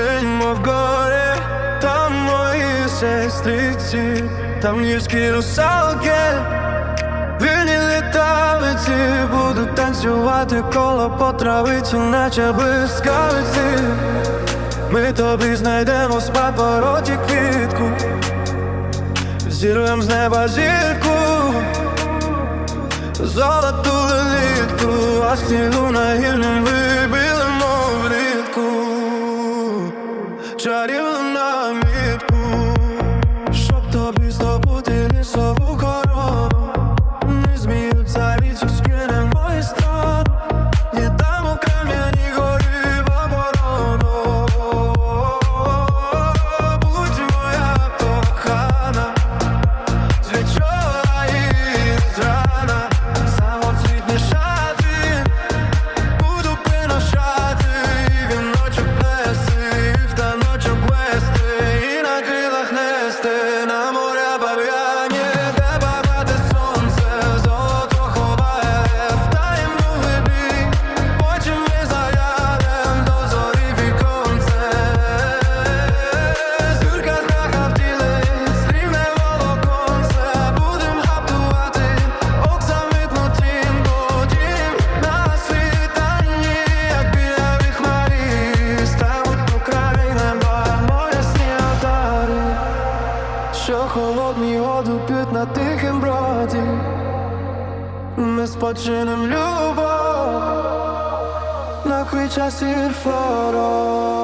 в горі, там мої сестриці, там львівські русалки, вільні літавиці, будуть танцювати коло по травиці, наче блискавиці. Ми тобі знайдемо з папороті квітку, зірвем з неба зірку, золоту лелітку, а снігу на гірнім вибілимо after що холодний воду п'ють на тихим броді, ми спочинем любов на квіча сір флоро.